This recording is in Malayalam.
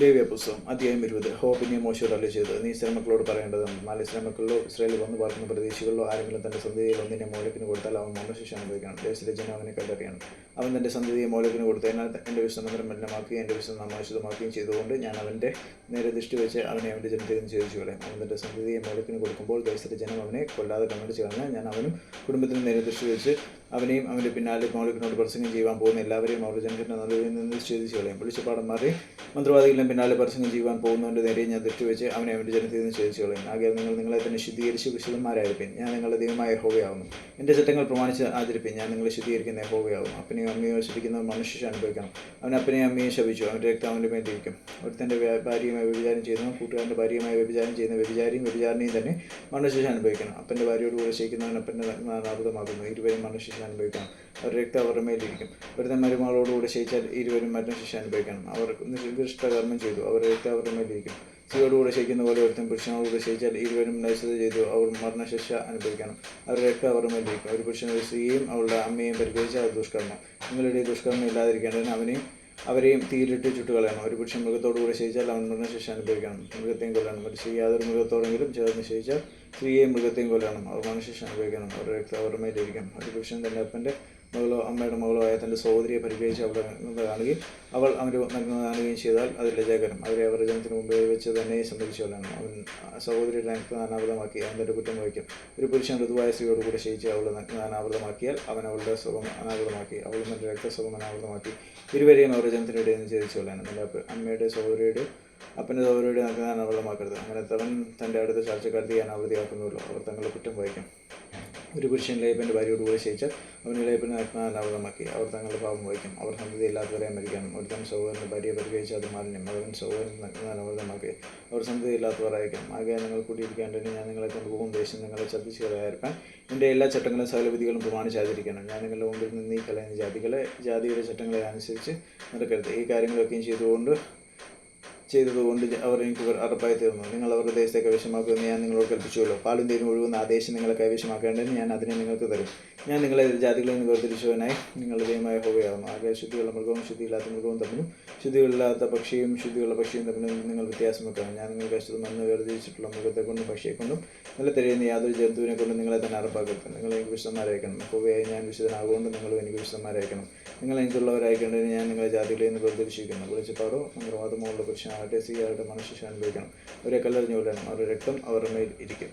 ലേവ്യ പുസ്തകം അധ്യായം ഇരുപത്. ഹോബിനെ മോശയോട് അല്ല ചെയ്തത്. നീ ഇസ്രാമക്കളോട് പറയേണ്ടത് നാല് ഇസ്രാമക്കളിലോ ഇസ്രായേലിൽ വന്ന് പാർക്കുന്ന പ്രദേശികളിലോ ആരെങ്കിലും തന്റെ സന്ധ്യയിൽ ഒന്നിനെ മോലക്കിന് കൊടുത്താൽ അവൻ മരണശിക്ഷ അനുഭവിക്കണം. ദേശത്തിലെ ജനം അവനെ കണ്ടറിയണം. അവൻ തന്റെ സന്ധിയെ മോലത്തിന് കൊടുത്തതിനാൽ എന്റെ വിശ്വനന്തരം മലിനമാക്കുകയും എന്റെ വിശ്വം നാമാശുദ്ധമാക്കുകയും ചെയ്തുകൊണ്ട് ഞാൻ അവന്റെ നേരെ ദൃഷ്ടി വെച്ച് അവനെ അവന്റെ ജനത്തിൽ നിന്ന് ചോദിച്ചു കളയും. അവൻ തന്റെ സന്ധിയെ മോലത്തിന് കൊടുക്കുമ്പോൾ ദേശത്തെ ജനം അവനെ കൊല്ലാതെ കണ്ണടിച്ച് കളഞ്ഞാൽ ഞാൻ അവനും കുടുംബത്തിന് നേരെ ദൃഷ്ടി വെച്ച് അവനെയും അവന്റെ പിന്നാലെ മൗലികനോട് പ്രസംഗം ചെയ്യുവാൻ പോകുന്ന എല്ലാവരെയും അവരുടെ ജനത്തിന്റെ നല്ലതിൽ നിന്ന് ഛേദിച്ചു കളയും. വെളിച്ചപ്പാടന്മാരെ മന്ത്രവാദികളും പിന്നാലെ പ്രസംഗം ചെയ്യുവാൻ പോകുന്നവന്റെ നേരെ ഞാൻ ദൃഷ്ടി വെച്ച് അവനെ അവന്റെ ജനത്തിൽ നിന്ന് ചോദിച്ചു കളയും. ആകെ നിങ്ങൾ നിങ്ങളെ തന്നെ ശുദ്ധീകരിച്ച് വിശുദ്ധന്മാരായിരിക്കും ഞാൻ നിങ്ങളുടെ ദൈവമായ ഹോവയാവുന്നു എന്റെ ചട്ടങ്ങൾ പ്രമാണിച്ച് ആചരിപ്പിൻ. ഞാൻ നിങ്ങളെ ശുദ്ധീകരിക്കുന്ന യഹോവയാകുന്നു അപ്പനെയും അമ്മയോ ശപിക്കുന്ന മനുഷ്യ അനുഭവിക്കണം. അവൻ അപ്പനെയും അമ്മയും ശപിച്ചു. അവന്റെ രക്തം അവന്റെ മേൽ ഇരിക്കും. ഒരുത്തന്റെ ഭാര്യയുമായി വ്യഭിചാരം ചെയ്യുന്നു കൂട്ടുകാരന്റെ ഭാര്യയുമായി വ്യഭിചാരം ചെയ്യുന്ന വ്യഭിചാരിയും വ്യഭിചാരണയും തന്നെ മനുഷ്യ അനുഭവിക്കണം. അപ്പന്റെ ഭാര്യയോട് കൂടെ ശയിക്കുന്നവൻ അപ്പന്റെ അനാഥമാകുന്നു ഇരുവരും മനുഷ്യ അനുഭവിക്കണം. അവരുടെ രക്തം അവരുടെ മേലിരിക്കും ഒരുത്തൻ മരുമകളോടുകൂടെ ശയിച്ചാൽ ഇരുവരും മരണശിക്ഷ അനുഭവിക്കണം. അവർ നിർദ്ദിഷ്ട കർമ്മം ചെയ്തു. അവരുടെ രക്തം അവരുടെ മേലിരിക്കും സ്ത്രീയോടുകൂടെ ശയിക്കുന്ന പോലെ ഒരുത്തൻ പുരുഷനോടുകൂടെ ശയിച്ചാൽ ഇരുവരും നൈസത ചെയ്തു. അവർ മരണശിക്ഷ അനുഭവിക്കണം. അവരുടെ രക്തം അവരുടെ മേലിരിക്കും ഒരു പുരുഷൻ ഒരു സ്ത്രീയും അവളുടെ അമ്മയും പരിഗ്രഹിച്ച അത് ദുഷ്കർമ്മം. നിങ്ങളുടെ ദുഷ്കർമ്മം ഇല്ലാതിരിക്കേണ്ടതിന് അവനെയും അവരെയും തീരിട്ട് ചുട്ടുകളയണം. ഒരു പുരുഷൻ മൃഗത്തോടുകൂടെ ശയിച്ചാൽ അവൻ മരണശിക്ഷ അനുഭവിക്കണം. മൃഗത്തെയും കൊല്ലണം. ഒരു സ്ത്രീ യാതൊരു മൃഗത്തോടെങ്കിലും ചേർന്ന് ശയിച്ചാൽ സ്ത്രീയെയും മൃഗത്തെയും കൊല്ലണം. അവർ മരണശിക്ഷ അനുഭവിക്കണം. അവരുടെ രക്തം അവരുടെ മരിക്കണം ഒരു പുരുഷൻ തന്റെ അപ്പന്റെ മകളോ അമ്മയുടെ മകളോ ആയ തന്റെ സഹോദരിയെ പരിചയിച്ച് അവിടെ കാണുകയും അവൾ അവന് നഗ്നത കാണുകയും ചെയ്താൽ അത് ലജാകരം അവരെ അവരുടെ ജനത്തിന് മുമ്പേ വെച്ച് തന്നെ സംബന്ധിച്ചവരാണ് അവൻ സഹോദരിയുടെ അനാവൃതമാക്കി അവൻ തന്റെ കുറ്റം വഹിക്കും. ഒരു പുരുഷൻ ഋതുവായ സ്ത്രീയോട് കൂടെ ശയിച്ച് അവളുടെ നഗ്നത അനാവൃതമാക്കിയാൽ അവൻ അവളുടെ സുഖം അനാവൃതമാക്കി അവൾ തന്റെ രക്തസുഖം അനാവൃതമാക്കി ഇരുവരെയും അവരുടെ ജനത്തിനിടയിൽ നിന്ന് ചേദിച്ചവരാണ് നല്ല അമ്മയുടെ സഹോദരിയുടെ അപ്പന്റെ സഹോദരിയുടെ നഗ്നത അനാവൃതമാക്കരുത് അങ്ങനെ തവൻ തന്റെ അടുത്ത ചാർച്ചക്കാരത്തെ അനാവൃതിയാക്കുന്നുള്ളൂ അവർ തങ്ങളുടെ കുറ്റം വഹിക്കും. ഒരു പുരുഷൻ ലേപ്പന്റെ ഭാര്യയോട് കൂടെ ശയിച്ചാൽ അവൻ ലേപ്പനെ നഗ്നാനാവൃതമാക്കി അവർ തങ്ങളുടെ പാപം വഹിക്കും. അവർ സന്ധതയില്ലാത്തവരെ മരിക്കണം. ഒരുത്തൻ സഹോദരന്റെ ഭാര്യയെ പരിഗണിച്ച് അത് മാലിന്യം. അവൻ സഹോദരൻ നഗ്നാനാവൃതമാക്കി അവർ സന്ധതയില്ലാത്തവരായിരിക്കും ആകെ നിങ്ങൾ കൂട്ടിയിരിക്കേണ്ടതിന് ഞാൻ നിങ്ങളെ കൊണ്ടുപോകും ദേശം നിങ്ങളെ ചതിച്ച് കളയായിരിക്കാൻ എന്റെ എല്ലാ ചട്ടങ്ങളും സകല വിധികളും പ്രമാണിച്ചാതിരിക്കണം. ഞാൻ നിങ്ങളുടെ മുമ്പിൽ നിന്ന് ഈ കളയുന്ന ജാതികളെ ജാതിയുടെ ചട്ടങ്ങളെ അനുസരിച്ച് നടക്കരുത്. ഈ കാര്യങ്ങളൊക്കെയും ചെയ്തുകൊണ്ട് ചെയ്തതുകൊണ്ട് അവർ എനിക്ക് അറപ്പായി തീർന്നു. നിങ്ങൾ അവരുടെ ദേശത്തെ കൈവശമാക്കുമെന്ന് ഞാൻ നിങ്ങളോട് കൽപ്പിച്ചുവല്ലോ. തേനും ഒഴുകുന്ന ആ ദേശം നിങ്ങളെ കൈവശമാക്കേണ്ടതിന് ഞാൻ അതിനെ നിങ്ങൾക്ക് തരും. ഞാൻ നിങ്ങളെ ജാതികളിൽ നിന്ന് വേർതിരിച്ചവനായി നിങ്ങളുടെ ദൈവമായ ഹോവയാകുന്നു ആകെ ശുദ്ധിയുള്ള മൃഗവും ശുദ്ധിയില്ലാത്ത മൃഗവും തമ്മിലും ശുദ്ധികളില്ലാത്ത പക്ഷിയും ശുദ്ധിയുള്ള പക്ഷിയും തമ്മിലും നിങ്ങൾ വ്യത്യാസം വെക്കണം ഞാൻ നിങ്ങൾക്ക് അശുദ്ധം നന്ന് വേർതിരിച്ചിട്ടുള്ള മൃഗത്തെ കൊണ്ടും പക്ഷിയെ കൊണ്ടും യാതൊരു ജന്തുവിനെ കൊണ്ടും നിങ്ങളെ തന്നെ അറപ്പാക്കരുത് നിങ്ങൾ എനിക്ക് വിശുദ്ധന്മാരയക്കണം ഹോവയായി ഞാൻ വിശുദ്ധനാകുകൊണ്ട് നിങ്ങളും എനിക്ക് വിശുദ്ധന്മാരയക്കണം നിങ്ങൾ എനിക്കുള്ളവരായിക്കേണ്ടതിന് ഞാൻ നിങ്ങളെ ജാതികളിൽ നിന്ന് വേർതിരിച്ചിരിക്കുന്നു. വെളിച്ചപ്പാടോ മന്ത്രവാദമോ ഉള്ള പുരുഷനാകട്ടെ സ്ത്രീയാകട്ടെ മനുഷ്യ അവരെ കല്ലെറിഞ്ഞു കൊല്ലണം. അവരുടെ രക്തം അവരുടെ മേൽ ഇരിക്കും.